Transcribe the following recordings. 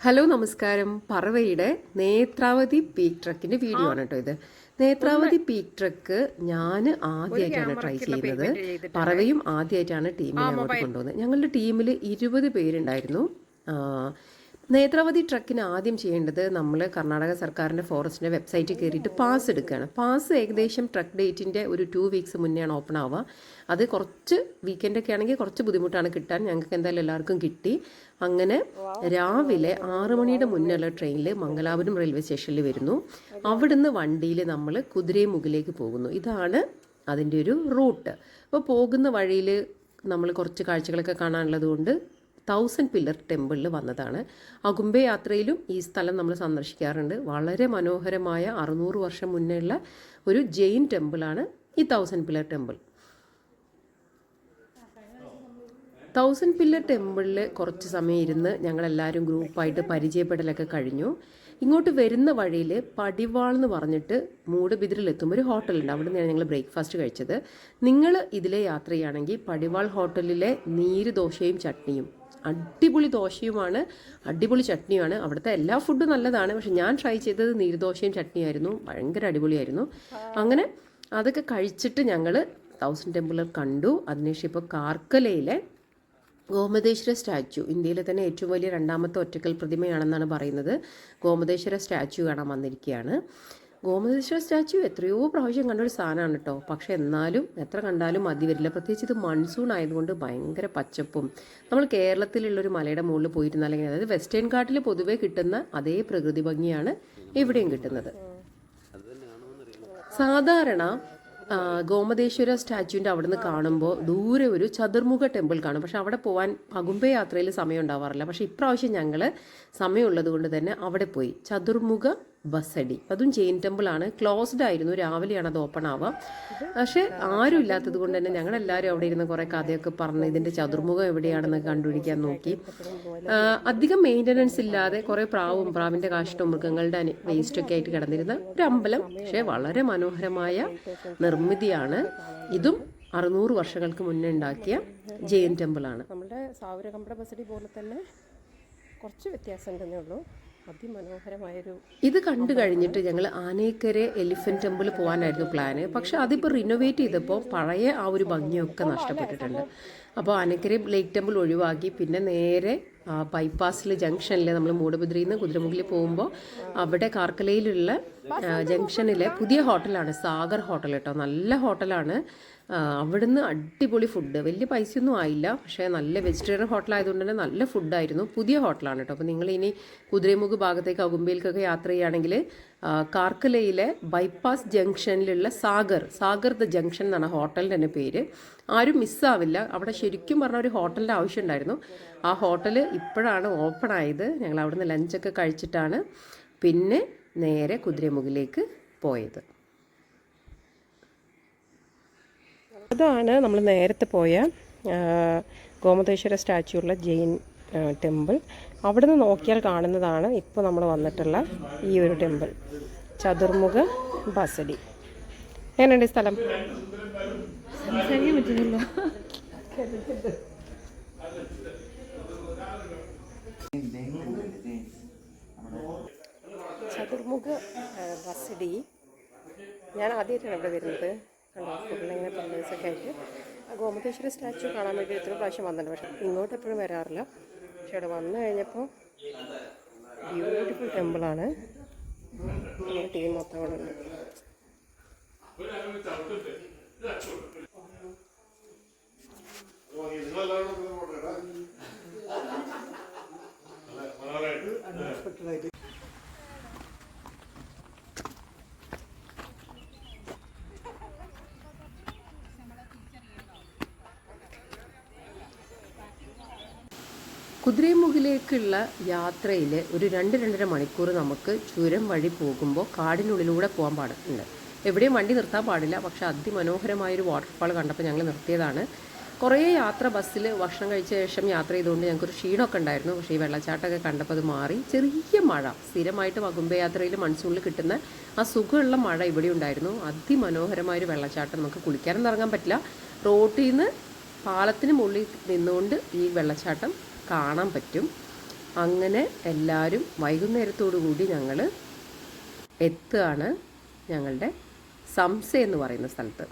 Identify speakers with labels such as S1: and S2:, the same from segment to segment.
S1: Hello നമസ്കാരം. പറവയുടെ Netravati peak ട്രക്കിന്റെ വീഡിയോ ആണ് കേട്ടോ ഇത്. നേത്രാവതി പീക്ക് ട്രക്ക് ഞാൻ ആദ്യമായിട്ടാണ് ട്രൈ ചെയ്യുന്നത്. പറവയും ആദ്യമായിട്ടാണ് ടീമിനെ അങ്ങോട്ട് കൊണ്ടുപോകുന്നത്. ഞങ്ങളുടെ ടീമിൽ ഇരുപത് പേരുണ്ടായിരുന്നു. നേത്രാവതി ട്രക്കിന് ആദ്യം ചെയ്യേണ്ടത് നമ്മൾ കർണാടക സർക്കാരിന്റെ ഫോറസ്റ്റിന്റെ വെബ്സൈറ്റിൽ കയറിയിട്ട് പാസ് എടുക്കുകയാണ്. പാസ് ഏകദേശം ട്രക്ക് ഡേറ്റിന്റെ ഒരു ടു വീക്സ് മുന്നെയാണ് ഓപ്പൺ ആവുക. അത് കുറച്ച് വീക്കെൻഡൊക്കെ ആണെങ്കിൽ കുറച്ച് ബുദ്ധിമുട്ടാണ് കിട്ടാൻ. ഞങ്ങൾക്ക് എന്തായാലും എല്ലാവർക്കും കിട്ടി. അങ്ങനെ രാവിലെ ആറ് മണിയുടെ മുന്നുള്ള ട്രെയിനിൽ മംഗലാപുരം റെയിൽവേ സ്റ്റേഷനിൽ വരുന്നു. അവിടുന്ന് വണ്ടിയിൽ നമ്മൾ കുതിരമുകിലേക്ക് പോകുന്നു. ഇതാണ് അതിന്റെ ഒരു റൂട്ട് അപ്പോൾ പോകുന്ന വഴിയിൽ നമ്മൾ കുറച്ച് കാഴ്ചകളൊക്കെ കാണാനുള്ളത് കൊണ്ട് തൗസൻഡ് പില്ലർ ടെമ്പിളിൽ വന്നതാണ്. അകുംബെ യാത്രയിലും ഈ സ്ഥലം നമ്മൾ സന്ദർശിക്കാറുണ്ട്. വളരെ മനോഹരമായ അറുന്നൂറ് വർഷം മുന്നേ ഉള്ള ഒരു ജെയിൻ ടെമ്പിളാണ് ഈ thousand pillar temple thousand pillar ടെമ്പിളിൽ കുറച്ച് സമയം ഇരുന്ന് ഞങ്ങളെല്ലാവരും ഗ്രൂപ്പായിട്ട് പരിചയപ്പെടലൊക്കെ കഴിഞ്ഞു. ഇങ്ങോട്ട് വരുന്ന വഴിയിൽ പടിവാൾ എന്ന് പറഞ്ഞിട്ട് മൂടുബിതിരിലെത്തുമ്പോൾ ഒരു ഹോട്ടലുണ്ട് അവിടെ നിന്നാണ് ഞങ്ങൾ ബ്രേക്ക്ഫാസ്റ്റ് കഴിച്ചത്. നിങ്ങൾ ഇതിലെ യാത്രയാണെങ്കിൽ പടിവാൾ ഹോട്ടലിലെ നീര് ദോശയും ചട്നിയും. അടിപൊളി ദോശയുമാണ് അടിപൊളി ചട്നിയുമാണ് അവിടുത്തെ എല്ലാ ഫുഡും നല്ലതാണ്. പക്ഷെ ഞാൻ ട്രൈ ചെയ്തത് നീർദോശയും ചട്നിയായിരുന്നു. ഭയങ്കര അടിപൊളിയായിരുന്നു. അങ്ങനെ അതൊക്കെ കഴിച്ചിട്ട് ഞങ്ങൾ തൗസൻഡ് ടെമ്പിളർ കണ്ടു. അതിനുശേഷം ഇപ്പോൾ കാർക്കലയിലെ ഗോമതേശ്വര സ്റ്റാച്യു ഇന്ത്യയിലെ തന്നെ ഏറ്റവും വലിയ രണ്ടാമത്തെ ഒറ്റക്കൽ പ്രതിമയാണെന്നാണ് പറയുന്നത്. ഗോമതേശ്വര സ്റ്റാച്യു കാണാൻ വന്നിരിക്കുകയാണ്. ഗോമതേശ്വര സ്റ്റാച്ചു എത്രയോ പ്രാവശ്യം കണ്ട ഒരു സാധനമാണ് കേട്ടോ പക്ഷെ എന്നാലും എത്ര കണ്ടാലും മതി വരില്ല. പ്രത്യേകിച്ച് ഇത് മൺസൂൺ ആയതുകൊണ്ട് ഭയങ്കര പച്ചപ്പും. നമ്മൾ കേരളത്തിലുള്ള ഒരു മലയുടെ മുകളിൽ പോയിരുന്ന അല്ലെങ്കിൽ അതായത് വെസ്റ്റേൺ കാട്ടിൽ പൊതുവെ കിട്ടുന്ന അതേ പ്രകൃതി ഭംഗിയാണ് ഇവിടെയും കിട്ടുന്നത്. സാധാരണ ഗോമതേശ്വര സ്റ്റാച്യുവിന്റെ അവിടുന്ന് കാണുമ്പോൾ ദൂരെ ഒരു ചതുർമുഖ ടെമ്പിൾ കാണും. പക്ഷെ അവിടെ പോകാൻ പകുമ്പേ യാത്രയിൽ സമയം ഉണ്ടാവാറില്ല. പക്ഷെ ഇപ്രാവശ്യം ഞങ്ങൾ സമയമുള്ളത് കൊണ്ട് തന്നെ അവിടെ പോയി. ചതുർമുഖ ബസഡി അതും ജെയിൻ ടെമ്പിൾ ആണ് ക്ലോസ്ഡ് ആയിരുന്നു രാവിലെയാണ് അത് ഓപ്പൺ ആവുക പക്ഷെ ആരും ഇല്ലാത്തത് കൊണ്ട് തന്നെ ഞങ്ങളെല്ലാവരും അവിടെ ഇരുന്ന് കുറേ കഥയൊക്കെ പറഞ്ഞ് ഇതിന്റെ ചതുർമുഖം എവിടെയാണെന്ന് കണ്ടുപിടിക്കാൻ നോക്കി. അധികം മെയിന്റനൻസ് ഇല്ലാതെ കുറേ പ്രാവും പ്രാവിന്റെ കാഷ്ടവും മൃഗങ്ങളുടെ വേസ്റ്റൊക്കെ ആയിട്ട് കിടന്നിരുന്ന ഒരു അമ്പലം പക്ഷേ വളരെ മനോഹരമായ നിർമ്മിതിയാണ്. ഇതും അറുന്നൂറ് വർഷങ്ങൾക്ക് മുന്നേ ഉണ്ടാക്കിയ ജെയിൻ ടെമ്പിളാണ്.
S2: നമ്മുടെ സാവരകമ്പട ബസഡി പോലെ തന്നെ കുറച്ച് വ്യത്യാസം തന്നെയുള്ളൂ അതിമനോഹരമായൊരു
S1: ഇത് കണ്ടു കഴിഞ്ഞിട്ട് ഞങ്ങൾ ആനേക്കരെ എലിഫന്റ് ടെമ്പിൾ പോകാനായിരുന്നു പ്ലാന്. പക്ഷെ അതിപ്പോൾ റിനോവേറ്റ് ചെയ്തപ്പോൾ പഴയ ആ ഒരു ഭംഗിയൊക്കെ നഷ്ടപ്പെട്ടിട്ടുണ്ട്. അപ്പോൾ ആനക്കരെ ലേക്ക് ടെമ്പിൾ ഒഴിവാക്കി പിന്നെ നേരെ ബൈപ്പാസിൽ ജംഗ്ഷനിൽ നമ്മൾ മൂടബിദ്രിയിൽ നിന്ന് കുതിരമുഖിൽ പോകുമ്പോൾ അവിടെ കാർക്കലയിലുള്ള ജംഗ്ഷനിലെ പുതിയ ഹോട്ടലാണ് സാഗർ ഹോട്ടൽ കേട്ടോ. നല്ല ഹോട്ടലാണ്. അവിടുന്ന് അടിപൊളി ഫുഡ്. വലിയ പൈസയൊന്നും ആയില്ല. പക്ഷേ നല്ല വെജിറ്റേറിയൻ ഹോട്ടലായതുകൊണ്ട് തന്നെ നല്ല ഫുഡായിരുന്നു. പുതിയ ഹോട്ടലാണ് കേട്ടോ. അപ്പോൾ നിങ്ങൾ ഇനി കുതിരമുഖ് ഭാഗത്തേക്ക് അകുമ്പയിലേക്കൊക്കെ യാത്ര ചെയ്യുകയാണെങ്കിൽ കാർക്കലയിലെ ബൈപ്പാസ് ജംഗ്ഷനിലുള്ള സാഗർ സാഗർ ദ ജംഗ്ഷൻ എന്നാണ് ഹോട്ടലിന്റെ തന്നെ പേര്. ആരും മിസ്സാവില്ല. അവിടെ ശരിക്കും പറഞ്ഞ ഒരു ഹോട്ടലിന്റെ ആവശ്യം ഉണ്ടായിരുന്നു ആ ഹോട്ടൽ ഇപ്പോഴാണ് ഓപ്പൺ ആയത്. ഞങ്ങൾ അവിടുന്ന് ലഞ്ചൊക്കെ കഴിച്ചിട്ടാണ് പിന്നെ നേരെ കുതിരമുഖിലേക്ക് പോയത്.
S2: അതാണ് നമ്മൾ നേരത്തെ പോയ ഗോമതേശ്വര സ്റ്റാച്ചു ഉള്ള ജെയിൻ ടെമ്പിൾ. അവിടുന്ന് നിന്ന് നോക്കിയാൽ കാണുന്നതാണ് ഇപ്പോൾ നമ്മൾ വന്നിട്ടുള്ള ഈ ഒരു ടെമ്പിൾ. ചതുർമുഖ ബസഡി എങ്ങനെയുണ്ട് സ്ഥലം?
S3: സംസാരിക്കാൻ പറ്റുന്നില്ല.
S2: ചതുർമുഖ ബസടി. ബസഡി ഞാൻ ആദ്യമായിട്ടാണ് ഇവിടെ വരുന്നത്. കണ്ടോ. ഫുഡിൽ ഇങ്ങനെ പില്ലേഴ്സൊക്കെ ആയിട്ട് ഗോമതേശ്വര സ്റ്റാച്ചു കാണാൻ വേണ്ടി എത്ര പ്രാവശ്യം വന്നിട്ടുണ്ട്. പക്ഷേ ഇങ്ങോട്ട് എപ്പോഴും വരാറില്ല. പക്ഷെ അവിടെ വന്നു കഴിഞ്ഞപ്പോൾ ബ്യൂട്ടിഫുൾ ടെമ്പിളാണ് ടീം മൊത്തം അവിടെ ഉണ്ട്.
S1: കുതിരമുഖിലേക്കുള്ള യാത്രയിൽ ഒരു രണ്ട് രണ്ടര മണിക്കൂർ നമുക്ക് ചുരം വഴി പോകുമ്പോൾ കാടിനുള്ളിലൂടെ പോകാൻ പാടുണ്ട്. എവിടെയും വണ്ടി നിർത്താൻ പാടില്ല. പക്ഷേ അതിമനോഹരമായൊരു വാട്ടർഫാൾ കണ്ടപ്പോൾ ഞങ്ങൾ നിർത്തിയതാണ്. കുറേ യാത്ര ബസ്സിൽ ഭക്ഷണം കഴിച്ച ശേഷം യാത്ര ചെയ്തുകൊണ്ട് ഞങ്ങൾക്കൊരു ക്ഷീണമൊക്കെ ഉണ്ടായിരുന്നു. പക്ഷേ ഈ വെള്ളച്ചാട്ടമൊക്കെ കണ്ടപ്പോൾ അത് മാറി. ചെറിയ മഴ സ്ഥിരമായിട്ട് വകുമ്പ യാത്രയിൽ മൺസൂണിൽ കിട്ടുന്ന ആ സുഖമുള്ള മഴ ഇവിടെ ഉണ്ടായിരുന്നു. അതിമനോഹരമായൊരു വെള്ളച്ചാട്ടം നമുക്ക് കുളിക്കാനൊന്നും ഇറങ്ങാൻ പറ്റില്ല. റോട്ടിൽ നിന്ന് പാലത്തിന് മുകളിൽ നിന്നുകൊണ്ട് ഈ വെള്ളച്ചാട്ടം കാണാൻ പറ്റും. അങ്ങനെ എല്ലാവരും വൈകുന്നേരത്തോടു കൂടി ഞങ്ങൾ എത്തുകയാണ് ഞങ്ങളുടെ സംസ എന്ന് പറയുന്ന സ്ഥലത്ത്.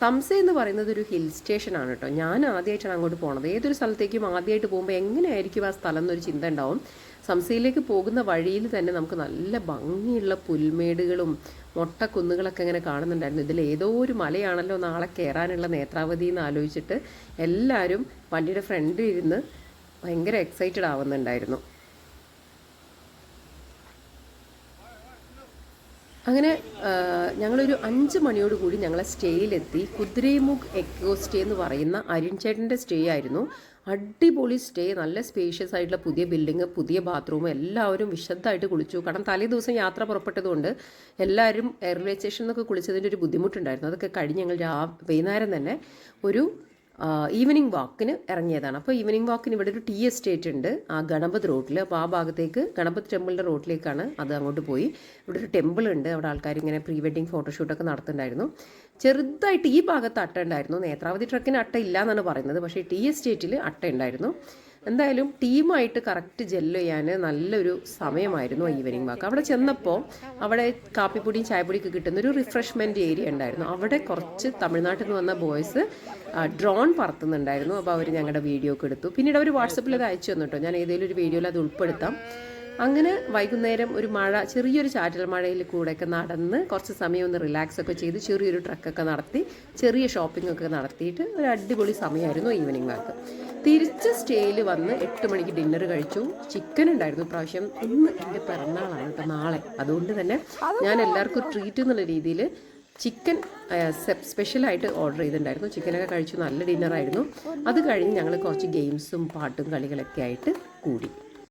S1: സംസ എന്ന് പറയുന്നത് ഒരു ഹിൽ സ്റ്റേഷനാണ് കേട്ടോ. ഞാൻ ആദ്യമായിട്ടാണ് അങ്ങോട്ട് പോണത്. ഏതൊരു സ്ഥലത്തേക്കും ആദ്യമായിട്ട് പോകുമ്പോൾ എങ്ങനെയായിരിക്കും ആ സ്ഥലം എന്നൊരു ചിന്ത ഉണ്ടാവും. സംസയിലേക്ക് പോകുന്ന വഴിയിൽ തന്നെ നമുക്ക് നല്ല ഭംഗിയുള്ള പുൽമേടുകളും മൊട്ടക്കുന്നുകളൊക്കെ ഇങ്ങനെ കാണുന്നുണ്ടായിരുന്നു. ഇതിൽ ഏതോ ഒരു മലയാണല്ലോ നാളെ കയറാനുള്ള നേത്രാവതി എന്ന് ആലോചിച്ചിട്ട് എല്ലാവരും വണ്ടിയുടെ ഫ്രണ്ടിൽ ഇരുന്ന് ഭയങ്കര എക്സൈറ്റഡ് ആവുന്നുണ്ടായിരുന്നു. അങ്ങനെ ഞങ്ങളൊരു അഞ്ച് മണിയോട് കൂടി ഞങ്ങളെ സ്റ്റേയിലെത്തി. കുതിരേമുഖ് എക്കോ സ്റ്റേ എന്ന് പറയുന്ന അരുൺചേട്ടന്റെ സ്റ്റേ ആയിരുന്നു. അടിപൊളി സ്റ്റേ നല്ല സ്പേഷ്യസ് ആയിട്ടുള്ള പുതിയ ബിൽഡിങ് പുതിയ ബാത്റൂം എല്ലാവരും വിശദമായിട്ട് കുളിച്ചു. കാരണം തലേ ദിവസം യാത്ര പുറപ്പെട്ടതുകൊണ്ട് എല്ലാവരും റെയിൽവേ സ്റ്റേഷനിൽ നിന്നൊക്കെ കുളിച്ചതിന്റെ ഒരു ബുദ്ധിമുട്ടുണ്ടായിരുന്നു. അതൊക്കെ കഴിഞ്ഞ് ഞങ്ങൾ രാ വൈകുന്നേരം തന്നെ ഒരു ഈവനിങ് വാക്കിന് ഇറങ്ങിയതാണ്. അപ്പോൾ ഈവനിങ് വാക്കിന് ഇവിടെ ഒരു ടീ എസ്റ്റേറ്റ് ഉണ്ട്. ആ ഗണപത് റോഡിൽ അപ്പോൾ ആ ഭാഗത്തേക്ക് ഗണപത് ടെമ്പിളിന്റെ റോഡിലേക്കാണ് അത് അങ്ങോട്ട് പോയി. ഇവിടെ ഒരു ടെമ്പിൾ ഉണ്ട്. അവിടെ ആൾക്കാർ ഇങ്ങനെ പ്രീ വെഡിങ് ഫോട്ടോഷൂട്ടൊക്കെ നടത്തുന്നുണ്ടായിരുന്നു. ചെറുതായിട്ട് ഈ ഭാഗത്ത് അട്ട ഉണ്ടായിരുന്നു. നേത്രാവതി ട്രക്കിന് അട്ട ഇല്ല എന്നാണ് പറയുന്നത്. പക്ഷേ ടീ എസ്റ്റേറ്റിൽ അട്ട ഉണ്ടായിരുന്നു. എന്തായാലും ടീമായിട്ട് കറക്റ്റ് ജെല്ല് ചെയ്യാൻ നല്ലൊരു സമയമായിരുന്നു ഈവനിങ് വാക്ക്. അവിടെ ചെന്നപ്പോൾ അവിടെ കാപ്പിപ്പൊടിയും ചായപ്പൊടിയൊക്കെ കിട്ടുന്ന ഒരു റിഫ്രഷ്മെന്റ് ഏരിയ ഉണ്ടായിരുന്നു. അവിടെ കുറച്ച് തമിഴ്നാട്ടിൽ നിന്ന് വന്ന ബോയ്സ് ഡ്രോൺ പറത്തുന്നുണ്ടായിരുന്നു. അപ്പോൾ അവർ ഞങ്ങളുടെ വീഡിയോ ഒക്കെ എടുത്തു. പിന്നീട് അവർ വാട്സപ്പിൽ അത് അയച്ചു തന്നു കേട്ടോ. ഞാൻ ഏതെങ്കിലും ഒരു വീഡിയോയിൽ അത് ഉൾപ്പെടുത്താം. അങ്ങനെ വൈകുന്നേരം ഒരു മഴ ചെറിയൊരു ചാറ്റൽ മഴയിൽ കൂടെയൊക്കെ നടന്ന് കുറച്ച് സമയം ഒന്ന് റിലാക്സ് ഒക്കെ ചെയ്ത് ചെറിയൊരു ട്രക്കൊക്കെ നടത്തി ചെറിയ ഷോപ്പിംഗ് ഒക്കെ നടത്തിയിട്ട് ഒരു അടിപൊളി സമയമായിരുന്നു ഈവനിങ് വാക്ക്. തിരിച്ച് സ്റ്റേയിൽ വന്ന് എട്ട് മണിക്ക് ഡിന്നർ കഴിച്ചു. ചിക്കൻ ഉണ്ടായിരുന്നു. പ്രാവശ്യം ഇന്ന് എന്റെ പിറന്നാളാണ് കേട്ടോ നാളെ. അതുകൊണ്ട് തന്നെ ഞാൻ എല്ലാവർക്കും ട്രീറ്റ് എന്നുള്ള രീതിയിൽ ചിക്കൻ സ്പെഷ്യലായിട്ട് ഓർഡർ ചെയ്തിട്ടുണ്ടായിരുന്നു. ചിക്കനൊക്കെ കഴിച്ചു നല്ല ഡിന്നറായിരുന്നു അത് കഴിഞ്ഞ് ഞങ്ങൾ കുറച്ച് ഗെയിംസും പാട്ടും കളികളൊക്കെ ആയിട്ട് കൂടി.